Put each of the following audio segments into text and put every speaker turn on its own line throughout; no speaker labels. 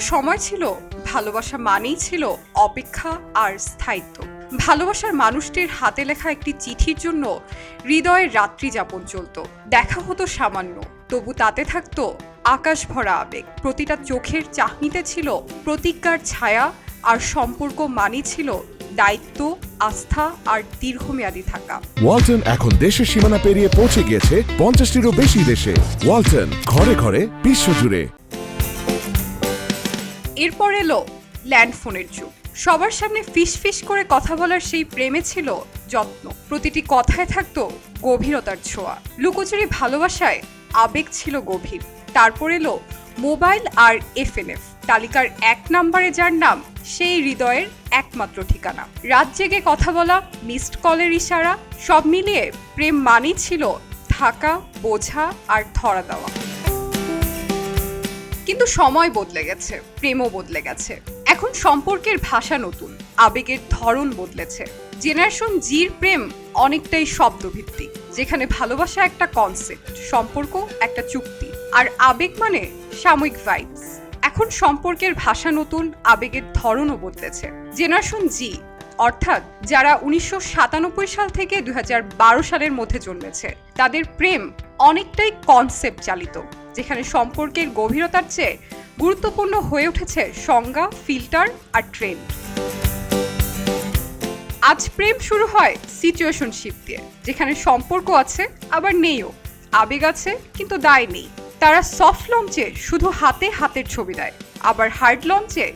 একটা সময় ছিল, ভালোবাসা মানেই ছিল অপেক্ষা আর স্থায়িত্ব। ভালোবাসার মানুষটির হাতে লেখা একটি চিঠির জন্য হৃদয়ের রাত্রি যাপন চলত। দেখা হতো সামান্য, তবু তাতে থাকতো আকাশ ভরা আবেগ। প্রতিটা চোখের চাহনিতে ছিল প্রতিজ্ঞার ছায়া আর সম্পর্ক মানি ছিল দায়িত্ব, আস্থা আর দীর্ঘমেয়াদী থাকা।
ওয়ালটন এখন দেশের সীমানা পেরিয়ে পৌঁছে গিয়েছে পঞ্চাশটিরও বেশি দেশে। ওয়ালটন ঘরে ঘরে বিশ্বজুড়ে।
এরপর এলো ল্যান্ডফোনের যুগ। সবার সামনে ফিস ফিস করে কথা বলার সেই প্রেমে ছিল যত্ন। প্রতিটি কথায় থাকতো গভীরতার ছোঁয়া। লুকোচুরি ভালোবাসায় আবেগ ছিল গভীর। তারপর এলো মোবাইল আর এফএনএফ। তালিকার এক নম্বরে যার নাম, সেই হৃদয়ের একমাত্র ঠিকানা। রাত জেগে কথা বলা মিসড কলের ইশারা, সব মিলিয়ে প্রেম মানেই ছিল থাকা, বোঝা আর ধরা দেওয়া। কিন্তু সময় বদলে গেছে, প্রেমও বদলে গেছে। এখন সম্পর্কের ভাষা নতুন, আবেগের ধরন বদলেছে। জেনারেশন জির প্রেম অনেকটাই শব্দভিত্তিক, যেখানে ভালোবাসা একটা কনসেপ্ট সম্পর্ক একটা চুক্তি, আর আবেগ মানে সাময়িক ভাইবস এখন সম্পর্কের ভাষা নতুন, আবেগের ধরনও বদলেছে। জেনারেশন জি অর্থাৎ যারা উনিশশো সাতানব্বই সাল থেকে দুই হাজার বারো সালের মধ্যে জন্মেছে, তাদের প্রেম অনেকটাই কনসেপ্ট চালিত। যেখানে সম্পর্কের গভীরতার চেয়ে গুরুত্বপূর্ণ হয়ে উঠেছে সংজ্ঞা, ফিল্টার আর ট্রেন্ড। আজ প্রেম শুরু হয় সিচুয়েশনশিপ দিয়ে, যেখানে সম্পর্ক আছে, আবার নেইও। আবেগ আছে, কিন্তু দায় নেই। তারা সফট লঞ্চে শুধু হাতে হাতের ছবি দেয়, আবার হার্ড লঞ্চে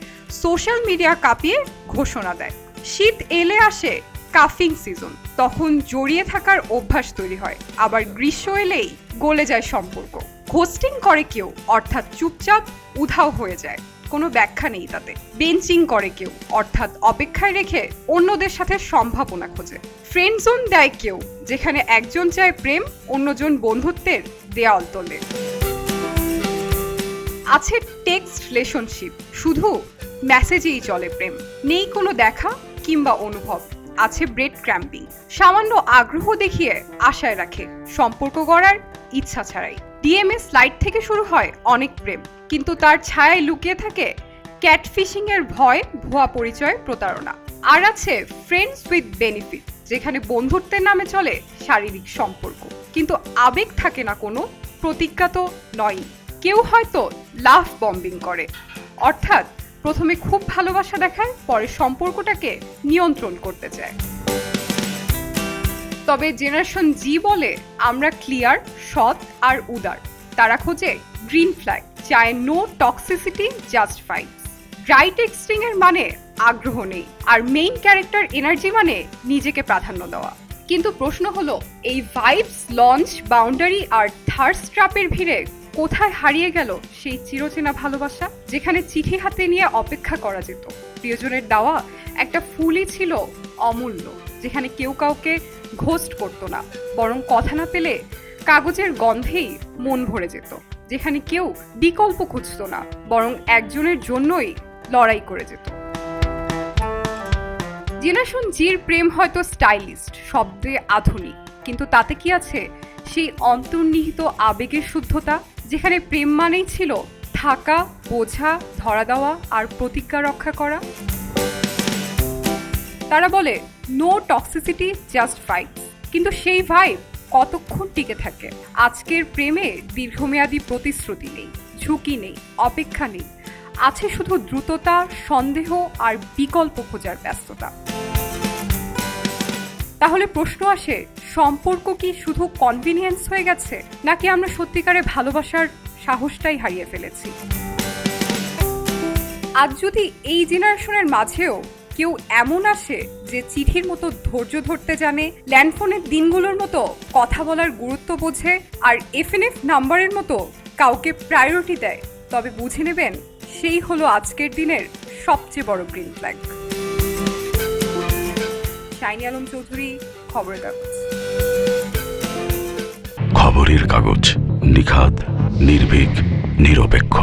সোশ্যাল মিডিয়া কাঁপিয়ে ঘোষণা দেয়। শীত এলে আসে কাফিং সিজন, তখন জড়িয়ে থাকার অভ্যাস তৈরি হয়, আবার গ্রীষ্ম এলেই গলে যায় সম্পর্ক। হোস্টিং করে কেউ, অর্থাৎ চুপচাপ উধাও হয়ে যায়। কোনো ব্যাখ্যা নেই তাতে। বেঞ্চিং করে কেউ, অর্থাৎ অপেক্ষায় রেখে অন্যদের সাথে সম্ভাবনা খোঁজে। ফ্রেন্ড জোন দেয় কেউ, যেখানে একজন চায় প্রেম, অন্যজন বন্ধুত্বের দেয়াল তোলে। আছে টেক্সট রিলেশনশিপ শুধু মেসেজেই চলে প্রেম। নেই কোনো দেখা কিংবা অনুভব। আছে ব্রেড ক্র্যাম্পিং সামান্য আগ্রহ দেখিয়ে আশায় রাখে, সম্পর্ক গড়ার ইচ্ছা ছাড়াই। ডিএমএস স্লাইড থেকে শুরু হয় অনেক প্রেম। কিন্তু তার ছায়ায় লুকিয়ে থাকে ক্যাটফিশিং এর ভয়, ভুয়া পরিচয় প্রতারণা। আর আছে ফ্রেন্ডস উইথ বেনিফিট যেখানে বন্ধুত্বের নামে চলে শারীরিক সম্পর্ক। কিন্তু আবেগ থাকে না কোনো, প্রতিজ্ঞা তো নয় কেউ হয়তো লাভ বম্বিং করে। অর্থাৎ প্রথমে খুব ভালোবাসা দেখায়, পরে সম্পর্কটাকে নিয়ন্ত্রণ করতে চায়। তবে জেনারেশন জি বলে আমরা ক্লিয়ার, সৎ আর উদার। তারা খোঁজে গ্রিন ফ্ল্যাগ চায় no toxicity, just fights. Right texting এর মানে আগ্রহ নেই, আর মেইন ক্যারেক্টার এনার্জি মানে নিজেকে প্রাধান্য দেওয়া। কিন্তু প্রশ্ন হলো, এই ভাইবস লঞ্চ বাউন্ডারি আর থার্ড স্ট্রাপের ভিড়ে কোথায় হারিয়ে গেল সেই চিরচেনা ভালোবাসা, যেখানে চিঠি হাতে নিয়ে অপেক্ষা করা যেত? প্রিয়জনের দেওয়া একটা ফুলই ছিল অমূল্য। যেখানে কেউ কাউকে ঘোস্ট করতো না, বরং কথা না পেলে কাগজের গন্ধেই মন ভরে যেত, যেখানে কেউ বিকল্প খুঁজতো না, বরং একজনের জন্যই লড়াই করে যেত। জেনারেশন জির প্রেম হয়তো স্টাইলিস্ট, শব্দে আধুনিক, কিন্তু তাতে কি আছে সেই অন্তর্নিহিত আবেগের শুদ্ধতা, যেখানে প্রেম মানেই ছিল থাকা, বোঝা, ধরা দেওয়া আর প্রতিজ্ঞা রক্ষা করা? তারা বলে নো টক্সিসিটি জাস্ট ফাইটস কিন্তু সেই ভাইব কতক্ষণ টিকে থাকে? আজকের প্রেমে দীর্ঘমেয়াদী প্রতিশ্রুতি নেই, ঝুঁকি নেই, অপেক্ষা নেই। আছে শুধু দ্রুততা, সন্দেহ আর বিকল্প খোঁজার ব্যস্ততা। তাহলে প্রশ্ন আসে, সম্পর্ক কি শুধু কনভিনিয়েন্স হয়ে গেছে, নাকি আমরা সত্যিকারে ভালোবাসার সাহসটাই হারিয়ে ফেলেছি? আজ যদি এই জেনারেশনের মাঝেও কেউ এমন আসে যে চিঠির মতো ধৈর্য ধরতে জানে, ল্যান্ডফোনের দিনগুলোর মতো কথা বলার গুরুত্ব বোঝে, আর এফএনএফ নাম্বারের মতো কাউকে প্রায়োরিটি দেয়। তবে বুঝে নেবেন, সেই হলো আজকের দিনের সবচেয়ে বড় green flag shiny Alam Chowdhury, খবরের কাগজ।
খবরের কাগজ নিখাত নির্ভীক, নিরপেক্ষ।